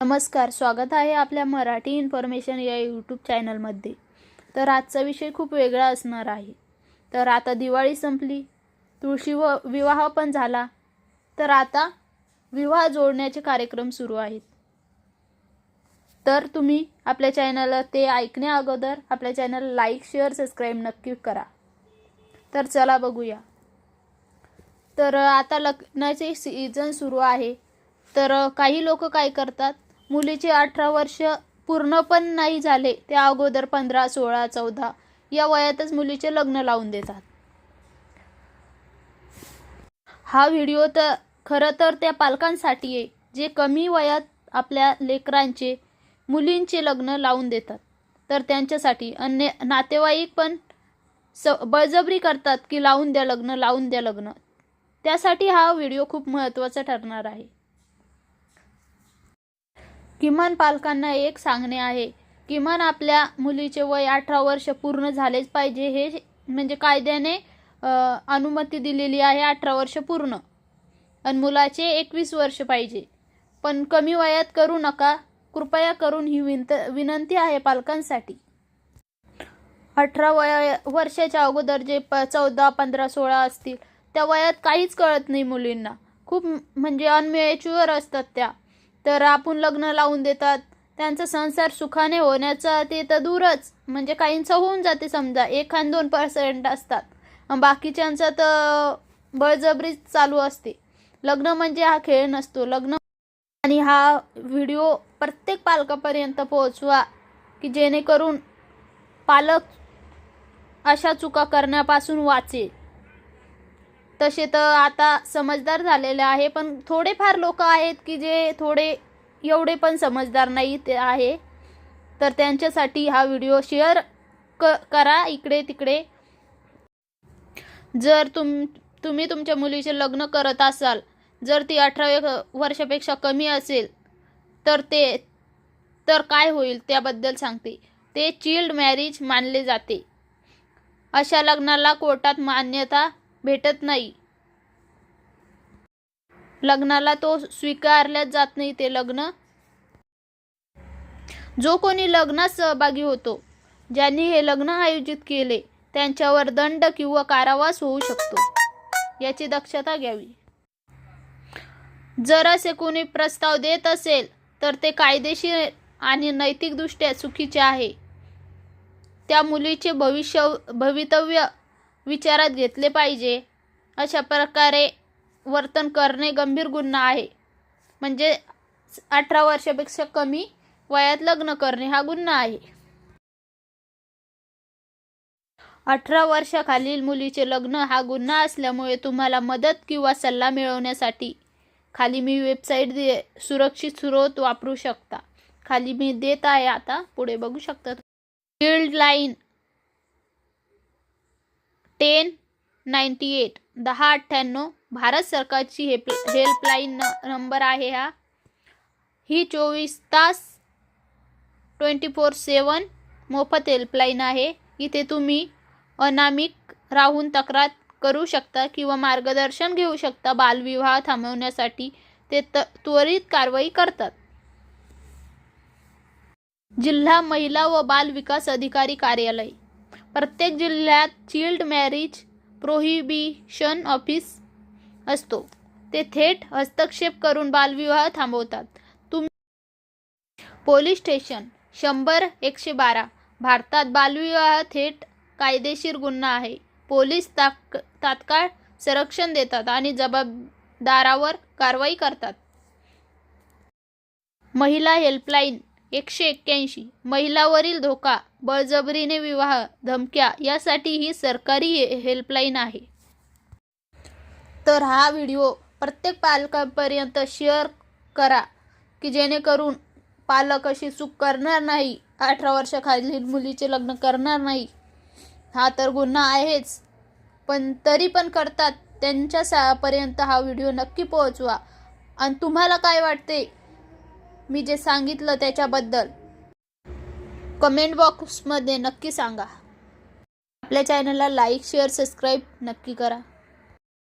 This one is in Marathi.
नमस्कार स्वागत आहे आपल्या मराठी इन्फॉर्मेशन या यूट्यूब चॅनलमध्ये तर आजचा विषय खूप वेगळा असणार आहे. तर आता दिवाळी संपली तुळशी व विवाह पण झाला. तर आता विवाह जोडण्याचे कार्यक्रम सुरू आहेत. तर तुम्ही आपल्या चॅनलला ते ऐकण्या अगोदर आपल्या चॅनल लाईक शेअर सबस्क्राईब नक्की करा. तर चला बघूया. तर आता लग्नाचे सीझन सुरू आहे. तर काही लोक काय करतात? मुलीचे अठरा वर्ष पूर्ण पण नाही झाले त्या अगोदर पंधरा सोळा चौदा या वयातच मुलीचे लग्न लावून देतात. हा व्हिडिओ तर खरं तर त्या पालकांसाठी आहे जे कमी वयात आपल्या लेकरांचे मुलींचे लग्न लावून देतात. तर त्यांच्यासाठी अन्य नातेवाईक पण स बळजबरी करतात की लावून द्या लग्न लावून द्या लग्न. त्यासाठी हा व्हिडिओ खूप महत्त्वाचा ठरणार आहे. किमान पालकांना एक सांगणे आहे. किमान आपल्या मुलीचे वय अठरा वर्ष पूर्ण झालेच पाहिजे हे म्हणजे कायद्याने अनुमती दिलेली आहे अठरा वर्ष पूर्ण. आणि मुलाचे एकवीस वर्ष पाहिजे. पण कमी वयात करू नका. कृपया करून ही विनंत विनंती आहे पालकांसाठी. अठरा वया वर्षाच्या अगोदर जे प चौदा पंधरा सोळा असतील त्या वयात काहीच कळत नाही मुलींना. खूप म्हणजे अनमॅच्युअर असतात त्या. तर आपण लग्न लावून देतात. त्यांचा संसार सुखाने होण्याचा ते तर दूरच. म्हणजे काहींचं होऊन जाते समजा. एक आणि दोन पर्सेंट असतात. बाकीच्यांचं तर बळजबरी चालू असते. लग्न म्हणजे हा खेळ नसतो. लग्न आणि हा व्हिडिओ प्रत्येक पालकापर्यंत पोहोचवा. की जेणेकरून पालक अशा चुका करण्यापासून वाचेल. तसे तर आता समजदार झालेले आहे पण थोडेफार लोक आहेत की जे थोडे एवढे पण समजदार नाही ते आहे. तर त्यांच्यासाठी हा व्हिडिओ शेअर क करा इकडे तिकडे. जर तुम तुम्ही तुमच्या मुलीचे लग्न करत असाल जर ती अठरा वर्षापेक्षा कमी असेल तर ते तर काय होईल त्याबद्दल सांगते. ते चिल्ड मॅरेज मानले जाते. अशा लग्नाला कोर्टात मान्यता भेटत नाही. लग्नाला तो स्वीकारल्याच जात नाही ते लग्न. जो कोणी लग्नात सहभागी होतो ज्यांनी हे लग्न आयोजित केले त्यांच्यावर दंड किंवा कारावास होऊ शकतो याची दक्षता घ्यावी. जर असे कोणी प्रस्ताव देत असेल तर ते कायदेशीर आणि नैतिकदृष्ट्या चुकीचे आहे. त्या मुलीचे भविष्य भवितव्य विचारात घेतले पाहिजे. अशा प्रकारे वर्तन करणे गंभीर गुन्हा आहे. म्हणजे अठरा वर्षापेक्षा कमी वयात लग्न करणे हा गुन्हा आहे. अठरा वर्षाखालील मुलीचे लग्न हा गुन्हा असल्यामुळे तुम्हाला मदत किंवा सल्ला मिळवण्यासाठी खाली मी वेबसाईट दे सुरक्षित स्रोत वापरू शकता. खाली मी देत आहे आता पुढे बघू शकता. Field line ten ninety eight दहा अठ्ठ्याण्णव भारत सरकारची हेल्प हेल्पलाईन न नंबर आहे हा. ही चोवीस तास ट्वेंटी फोर सेवन मोफत हेल्पलाईन आहे. इथे तुम्ही अनामिक राहून तक्रार करू शकता किंवा मार्गदर्शन घेऊ शकता. बालविवाह थांबवण्यासाठी ते त त्वरित कारवाई करतात. जिल्हा महिला व बाल विकास अधिकारी कार्यालय. प्रत्येक जिल्ह्यात चिल्ड मॅरेज प्रोहिबिशन ऑफिस असतो. ते थेट हस्तक्षेप करून बालविवाह थांबवतात. तुम्ही पोलीस स्टेशन शंभर एकशे बारा भारतात बालविवाह थेट कायदेशीर गुन्हा आहे. पोलीस ताक तात्काळ संरक्षण देतात आणि जबाबदारावर कारवाई करतात. महिला हेल्पलाईन एकशे एक्क्याऐंशी. महिलावरील धोका बळजबरीने विवाह धमक्या यासाठी ही सरकारी हे- हेल्पलाईन आहे. तर हा व्हिडिओ प्रत्येक पालकांपर्यंत शेअर करा की जेणेकरून पालक अशी चूक करणार नाही अठरा वर्षाखालील मुलीचे लग्न करणार नाही. हा तर गुन्हा आहेच पण तरी पण करतात. त्यांच्या सापर्यंत हा व्हिडिओ नक्की पोहोचवा. आणि तुम्हाला काय वाटते? मी जे सांगितलं त्याच्याबद्दल. कमेंट बॉक्समध्ये नक्की सांगा. आपल्या चॅनलला लाईक शेअर सबस्क्राईब नक्की करा.